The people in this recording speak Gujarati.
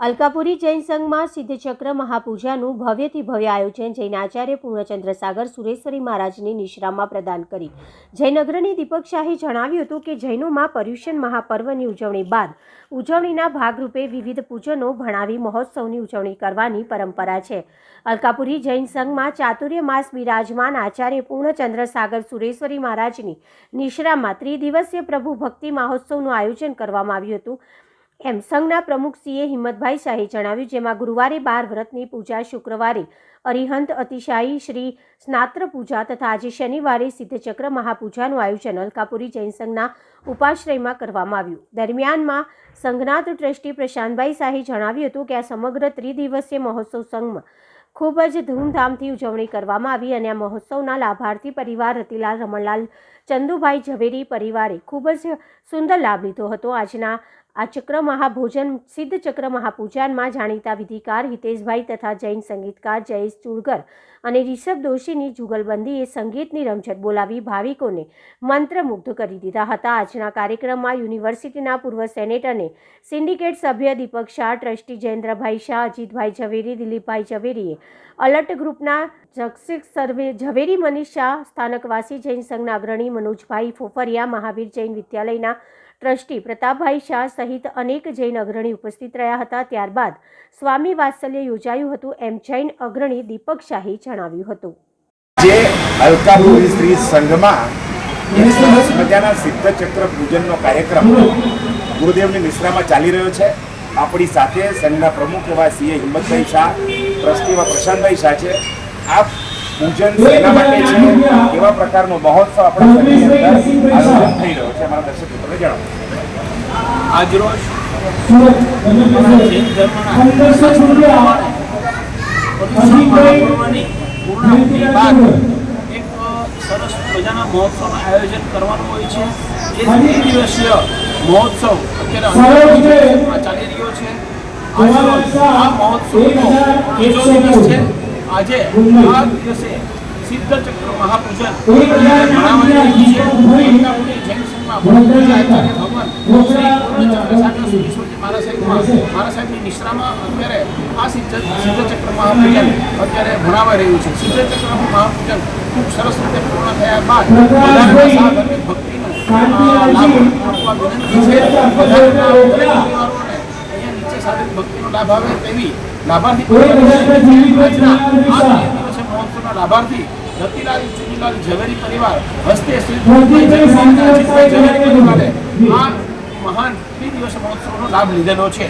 અલકાપુરી જૈન સંઘમાં સિદ્ધચક્ર મહાપૂજાનું ભવ્યથી ભવ્ય આયોજન જૈન આચાર્ય પૂર્ણચંદ્ર સાગર સુરેશ્વરી મહારાજની નિશ્રામાં પ્રદાન કરી. જૈન અગ્રણી દીપક શાહે જણાવ્યું હતું કે જૈનોમાં પર્યુષણ મહાપર્વની ઉજવણી બાદ ઉજવણીના ભાગરૂપે વિવિધ પૂજનો ભણાવી મહોત્સવની ઉજવણી કરવાની પરંપરા છે. અલકાપુરી જૈન સંઘમાં ચાતુર્ય માસ બિરાજમાન આચાર્ય પૂર્ણચંદ્ર સાગર સુરેશ્વરી મહારાજની નિશ્રામાં ત્રિદિવસીય પ્રભુ ભક્તિ મહોત્સવનું આયોજન કરવામાં આવ્યું હતું. એમ સંઘના પ્રમુખ સીએ હિંમતભાઈ શાહે જણાવ્યું, જેમાં ગુરુવારે બાર વ્રતની પૂજા શુક્રવારે અરિહંત અતિશાયી શ્રી સ્નાત્ર પૂજા તથા આજે શનિવારે સિદ્ધચક્ર મહાપૂજાનું આયોજન અલકાપુરી જૈન સંઘના ઉપાશ્રયમાં કરવામાં આવ્યું. દરમિયાનમાં સંઘનાથ ટ્રસ્ટી પ્રશાંતભાઈ શાહે જણાવ્યું હતું કે આ સમગ્ર ત્રિદિવસીય મહોત્સવ સંઘમાં ખૂબ જ ધૂમધામથી ઉજવણી કરવામાં આવી અને આ મહોત્સવના લાભાર્થી પરિવાર રતિલાલ રમણલાલ ચંદુભાઈ ઝવેરી પરિવારે ખૂબ જ સુંદર લાભ લીધો હતો. આજના આ ચક્ર મહાભોજન, સિદ્ધ ચક્ર મહાપૂજનમાં જાણીતા વિધિકાર હિતેશભાઈ તથા જૈન સંગીતકાર જયેશ ચુડગર અને રિષભ દોશીની જુગલબંધીએ સંગીતની રમઝટ બોલાવી ભાવિકોને મંત્રમુગ્ધ કરી દીધા હતા. આજના કાર્યક્રમમાં યુનિવર્સિટીના પૂર્વ સેનેટ અને સિન્ડિકેટ સભ્ય દીપક શાહ, ટ્રસ્ટી જયેન્દ્રભાઈ શાહ, અજીતભાઈ ઝવેરી, દિલીપભાઈ ઝવેરીએ અલર્ટ ગ્રુપના જગસિક સર્વે, ઝવેરી મનીષ શાહ, સ્થાનકવાસી જૈન સંઘના અગ્રણી મનોજભાઈ ફોફરિયા, મહાવીર જૈન વિદ્યાલયના ટ્રસ્ટી પ્રતાપભાઈ શાહ સહિત અનેક જૈન અગ્રણી ઉપસ્થિત રહ્યા હતા. ત્યારબાદ સ્વામી વાત્સલ્ય યોજાયું હતું એમ જૈન અગ્રણી દીપક શાહી જણાવ્યું હતું. જે અલકાપુરી સ્ત્રી સંઘમાં સરસ મજાના સિદ્ધ ચક્ર પૂજનનો કાર્યક્રમ ગુરુદેવની નિશ્રામાં ચાલી રહ્યો છે. આપણી સાથે સંઘના પ્રમુખ એવા સીએ હિંમતભાઈ શાહ, ટ્રસ્ટી એવા પ્રશાંતભાઈ શાહ છે. આ પૂજન એના માટે છે. એવા પ્રકારનો મહોત્સવ આપણા આજરોજ જૈન ધર્મના પૂર્ણાહુતિ બાદ એક સરસ મજાના મહોત્સવનું આયોજન કરવાનું હોય છે. જે ત્રિદિવસીય મહોત્સવ અત્યારે ચાલી રહ્યો છે. આ મહોત્સવનો દિવસ છે આજે આ દિવસે સિદ્ધ ચક્ર મહાપૂજન મનાવવાની છે. જૈન સંઘમાં ભગવાન શ્રી સુરેશ્વરજી મહારાજ સાહેબમાં મહારાજ સાહેબની નિશ્રામાં અત્યારે આ સિદ્ધ સિદ્ધ ચક્ર મહાપૂજન અત્યારે ભણાવાઈ રહ્યું છે. સિદ્ધ ચક્ર મહાપૂજન ખૂબ સરસ રીતે પૂર્ણ થયા બાદ ભક્તિનો લાભ આપવા વિનંતી છે. વધારાના દરેક પરિવારોને અહીંયા નીચે સાધક ભક્તિનો લાભ આવે તેવી લાભાર્થી લાભાર્થી ચુનીલાલ ઝવેરી પરિવાર હસ્તે શ્રી મહાન ત્રિદિવસીય મહોત્સવનો લાભ લીધેલો છે.